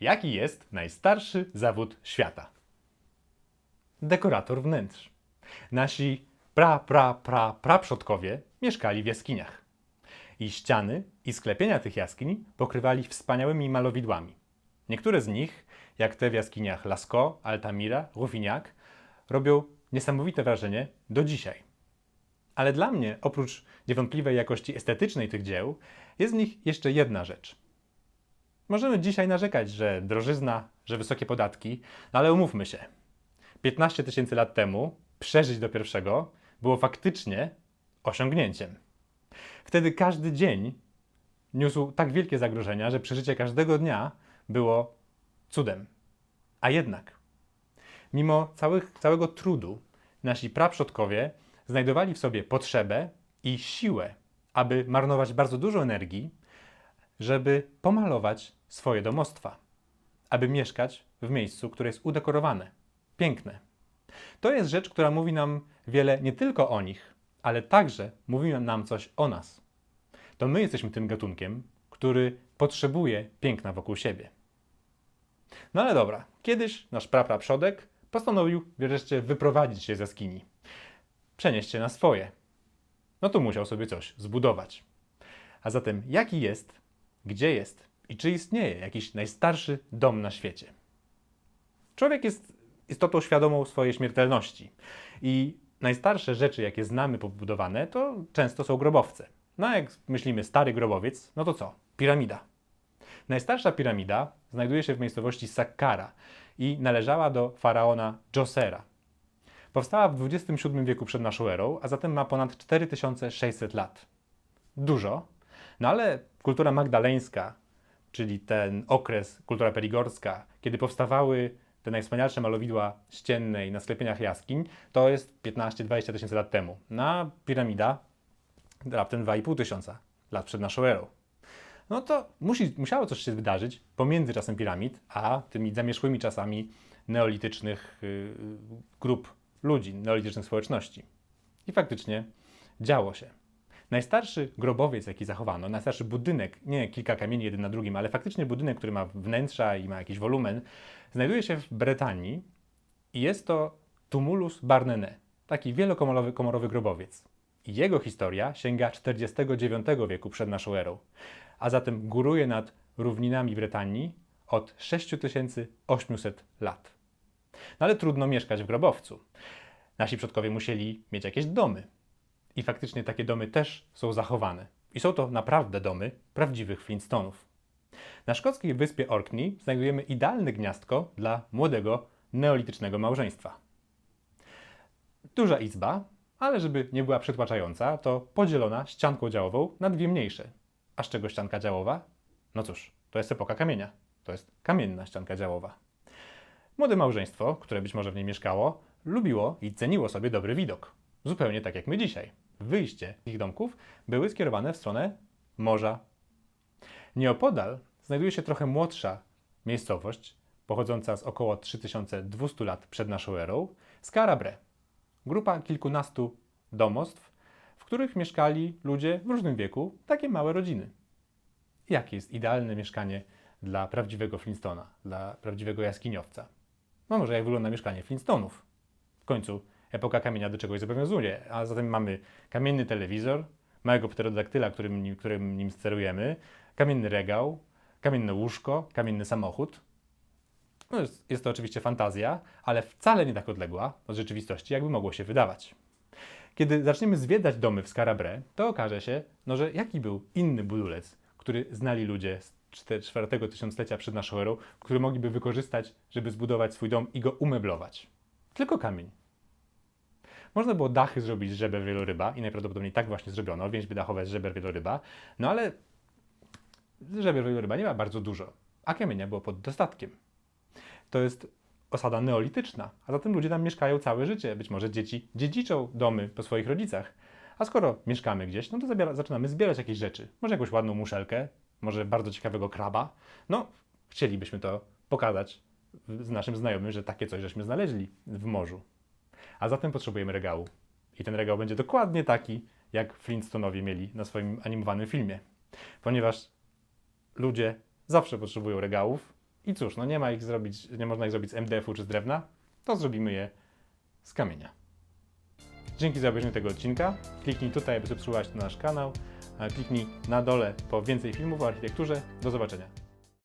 Jaki jest najstarszy zawód świata? Dekorator wnętrz. Nasi pra, pra, pra, praprzodkowie mieszkali w jaskiniach. I ściany i sklepienia tych jaskiń pokrywali wspaniałymi malowidłami. Niektóre z nich, jak te w jaskiniach Lascaux, Altamira, Rouffignac, robią niesamowite wrażenie do dzisiaj. Ale dla mnie, oprócz niewątpliwej jakości estetycznej tych dzieł, jest w nich jeszcze jedna rzecz. Możemy dzisiaj narzekać, że drożyzna, że wysokie podatki, no ale umówmy się. 15 tysięcy lat temu przeżyć do pierwszego było faktycznie osiągnięciem. Wtedy każdy dzień niósł tak wielkie zagrożenia, że przeżycie każdego dnia było cudem. A jednak, mimo całych, całego trudu, nasi praprzodkowie znajdowali w sobie potrzebę i siłę, aby marnować bardzo dużo energii, żeby pomalować swoje domostwa, aby mieszkać w miejscu, które jest udekorowane, piękne. To jest rzecz, która mówi nam wiele nie tylko o nich, ale także mówi nam coś o nas. To my jesteśmy tym gatunkiem, który potrzebuje piękna wokół siebie. No ale dobra, kiedyś nasz prapraprzodek postanowił wreszcie wyprowadzić się z jaskini, przenieść się na swoje. No to musiał sobie coś zbudować. A zatem jaki jest, gdzie jest i czy istnieje jakiś najstarszy dom na świecie? Człowiek jest istotą świadomą swojej śmiertelności i najstarsze rzeczy, jakie znamy pobudowane, to często są grobowce. No jak myślimy stary grobowiec, no to co? Piramida. Najstarsza piramida znajduje się w miejscowości Saqqara i należała do faraona Dżosera. Powstała w XXVII wieku przed naszą erą, a zatem ma ponad 4600 lat. Dużo, no ale kultura magdaleńska, czyli ten okres, kultura perigorska, kiedy powstawały te najwspanialsze malowidła ścienne i na sklepieniach jaskiń, to jest 15-20 tysięcy lat temu. Na piramida raptem 2,5 tysiąca lat przed naszą erą. No to musi, musiało coś się wydarzyć pomiędzy czasem piramid, a tymi zamierzchłymi czasami neolitycznych yy, grup ludzi, neolitycznych społeczności. I faktycznie działo się. Najstarszy grobowiec, jaki zachowano, najstarszy budynek, nie kilka kamieni jeden na drugim, ale faktycznie budynek, który ma wnętrza i ma jakiś wolumen, znajduje się w Brytanii i jest to Tumulus Barnene, taki wielokomorowy komorowy grobowiec. Jego historia sięga 49 wieku przed naszą erą, a zatem góruje nad równinami Brytanii od 6800 lat. No ale trudno mieszkać w grobowcu. Nasi przodkowie musieli mieć jakieś domy. I faktycznie takie domy też są zachowane. I są to naprawdę domy prawdziwych Flintstonów. Na szkockiej wyspie Orkney znajdujemy idealne gniazdko dla młodego neolitycznego małżeństwa. Duża izba, ale żeby nie była przytłaczająca, to podzielona ścianką działową na dwie mniejsze. A z czego ścianka działowa? No cóż, to jest epoka kamienia. To jest kamienna ścianka działowa. Młode małżeństwo, które być może w niej mieszkało, lubiło i ceniło sobie dobry widok. Zupełnie tak jak my dzisiaj. Wyjście ich domków były skierowane w stronę morza. Nieopodal znajduje się trochę młodsza miejscowość, pochodząca z około 3200 lat przed naszą erą, Skarabre. Grupa kilkunastu domostw, w których mieszkali ludzie w różnym wieku, takie małe rodziny. Jakie jest idealne mieszkanie dla prawdziwego Flintstona, dla prawdziwego jaskiniowca? No może jak wygląda mieszkanie Flintstonów. W końcu epoka kamienia do czegoś zobowiązuje, a zatem mamy kamienny telewizor, małego pterodaktyla, którym, którym nim sterujemy, kamienny regał, kamienne łóżko, kamienny samochód. No jest, jest to oczywiście fantazja, ale wcale nie tak odległa od rzeczywistości, jakby mogło się wydawać. Kiedy zaczniemy zwiedzać domy w Skarabre, to okaże się, no, że jaki był inny budulec, który znali ludzie z czwartego tysiąclecia przed naszą erą, który mogliby wykorzystać, żeby zbudować swój dom i go umeblować. Tylko kamień. Można było dachy zrobić z żeber wieloryba i najprawdopodobniej tak właśnie zrobiono, więźby dachowe z żeber wieloryba, no ale żeber wieloryba nie ma bardzo dużo, a kamienia było pod dostatkiem. To jest osada neolityczna, a zatem ludzie tam mieszkają całe życie. Być może dzieci dziedziczą domy po swoich rodzicach. A skoro mieszkamy gdzieś, no to zabiera, zaczynamy zbierać jakieś rzeczy. Może jakąś ładną muszelkę, może bardzo ciekawego kraba. No, chcielibyśmy to pokazać z naszym znajomym, że takie coś żeśmy znaleźli w morzu. A zatem potrzebujemy regału. I ten regał będzie dokładnie taki, jak Flintstonowie mieli na swoim animowanym filmie. Ponieważ ludzie zawsze potrzebują regałów, I cóż, no nie ma ich zrobić, nie można ich zrobić z MDF-u czy z drewna, to zrobimy je z kamienia. Dzięki za obejrzenie tego odcinka. Kliknij tutaj, aby subskrybować nasz kanał. Kliknij na dole po więcej filmów o architekturze. Do zobaczenia.